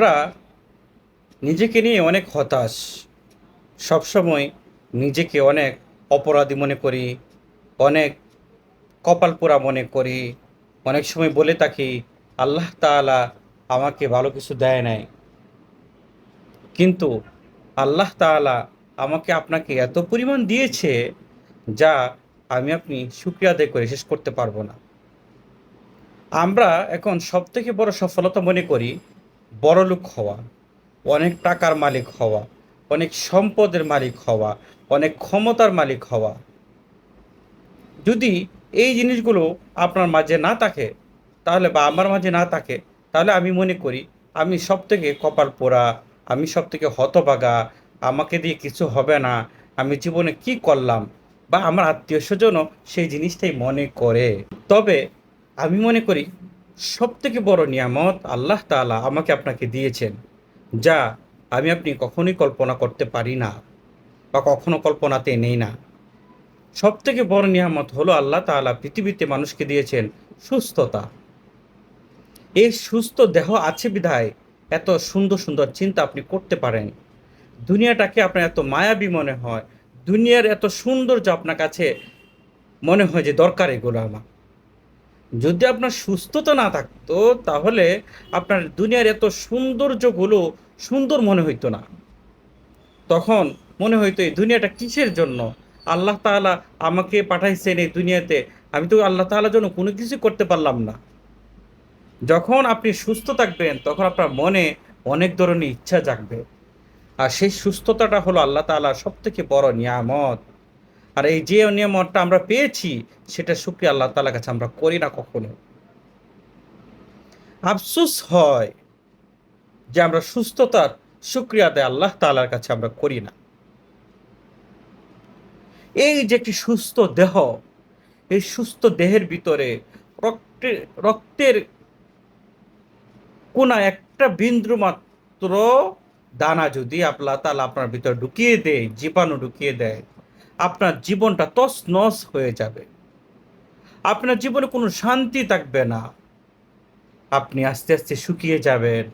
আমরা নিজেকে নিয়ে অনেক হতাশ। সবসময় নিজেকে অনেক অপরাধী মনে করি, অনেক কপাল পোড়া মনে করি। অনেক সময় বলে থাকি, আল্লাহ তাআলা আমাকে ভালো কিছু দেয় নাই। কিন্তু আল্লাহ তাআলা আমাকে আপনাকে এত পরিমাণ দিয়েছে যা আমি আপনি শুক্রিয়া আদায় করে শেষ করতে পারব না। আমরা এখন সব থেকে বড় সফলতা মনে করি বড়লোক হওয়া, অনেক টাকার মালিক হওয়া, অনেক সম্পদের মালিক হওয়া, অনেক ক্ষমতার মালিক হওয়া। যদি এই জিনিসগুলো আপনার মাঝে না থাকে, তাহলে বা আমার মাঝে না থাকে, তাহলে আমি মনে করি আমি সব থেকে কপাল পোড়া, আমি সব থেকে হতবাগা আমাকে দিয়ে কিছু হবে না, আমি জীবনে কি করলাম, বা আমার আত্মীয় স্বজনও সেই জিনিসটাই মনে করে। তবে আমি মনে করি সব থেকে বড় নিয়ামত আল্লাহ তাআলা আমাকে আপনাকে দিয়েছেন, যা আমি আপনি কখনোই কল্পনা করতে পারি না বা কখনো কল্পনাতে নেই না। সব থেকে বড় নিয়ামত হলো আল্লাহ তাআলা পৃথিবীতে মানুষকে দিয়েছেন সুস্থতা। এই সুস্থ দেহ আছে বিধায় এত সুন্দর সুন্দর চিন্তা আপনি করতে পারেন। দুনিয়াটাকে আপনার এত মায়াবী মনে হয়, দুনিয়ার এত সৌন্দর্য আপনার কাছে মনে হয় যে দরকার এগুলো আমার। যদি আপনার সুস্থতা না থাকতো, তাহলে আপনার দুনিয়ার এত সৌন্দর্যগুলো সুন্দর মনে হইতো না। তখন মনে হইতো এই দুনিয়াটা কিসের জন্য? আল্লাহ তাআলা আমাকে পাঠাইছেন এই দুনিয়াতে। আমি তো আল্লাহ তাআলার জন্য কোনো কিছু করতে পারলাম না। যখন আপনি সুস্থ থাকবেন, তখন আপনার মনে অনেক ধরনের ইচ্ছা জাগবে। আর সেই সুস্থতাটা হলো আল্লাহ তাআলার সব থেকে বড় নিয়ামত। আর এই যে নিয়ামতটা আমরা পেয়েছি, সেটা শুক্রিয়া আল্লাহ তাআলার কাছে আমরা করি না কখনো। আফসোস হয় যে আমরা সুস্থতার শুক্রিয়া দেয় আল্লাহ তাআলার কাছে আমরা করি না। এই যে একটি সুস্থ দেহ, এই সুস্থ দেহের ভিতরে রক্তের রক্তের কোনা একটা বিন্দু মাত্র দানা যদি আল্লাহ তাআলা আপনার ভিতরে ঢুকিয়ে দেয়, জীবাণু ঢুকিয়ে দেয় আপনার জীবনটা তস নস হয়ে যাবে। আপনার জীবনে কোনো শান্তি থাকবে না। আপনি আস্তে আস্তে শুকিয়ে যাবেন।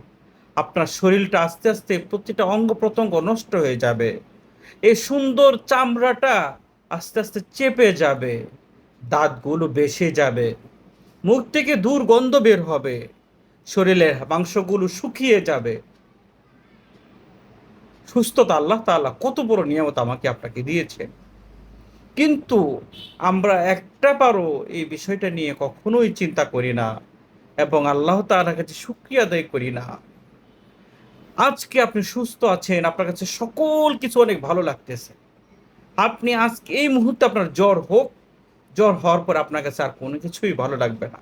আপনার শরীরটা আস্তে আস্তে প্রতিটা অঙ্গ প্রত্যঙ্গ নষ্ট হয়ে যাবে। এই সুন্দর চামড়াটা আস্তে আস্তে চেপে যাবে। দাঁতগুলো বেসে যাবে। মুখ থেকে দুর্গন্ধ বের হবে। শরীরের মাংসগুলো শুকিয়ে যাবে। সুস্থতা আল্লাহ তাআলা কত বড় নিয়ামত আমাকে আপনাকে দিয়েছেন। কিন্তু আমরা একটা পারো এই বিষয়টা নিয়ে কখনোই চিন্তা করি না এবং আল্লাহ তাআলার কাছে শুক্রিয়া আদায় করি না। আজকে আপনি সুস্থ আছেন, আপনার কাছে সকল কিছু অনেক ভালো লাগতেছে। আপনি আজকে এই মুহূর্তে আপনার জ্বর হোক, জ্বর হওয়ার পর আপনার কাছে আর কোনো কিছুই ভালো লাগবে না।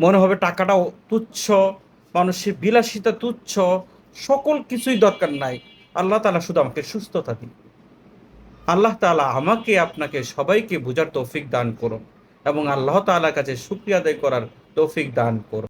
মনে হবে টাকাটাও তুচ্ছ, মানুষের বিলাসিতা তুচ্ছ, সকল কিছুই দরকার নাই। আল্লাহ তালা শুধু আমাকে সুস্থতা দিন। আল্লাহ তালা আমাকে, আপনাকে সবাইকে বোঝার তৌফিক দান করুন এবং আল্লাহ তালার কাছে শুক্রিয়া আদায় করার তৌফিক দান করুন।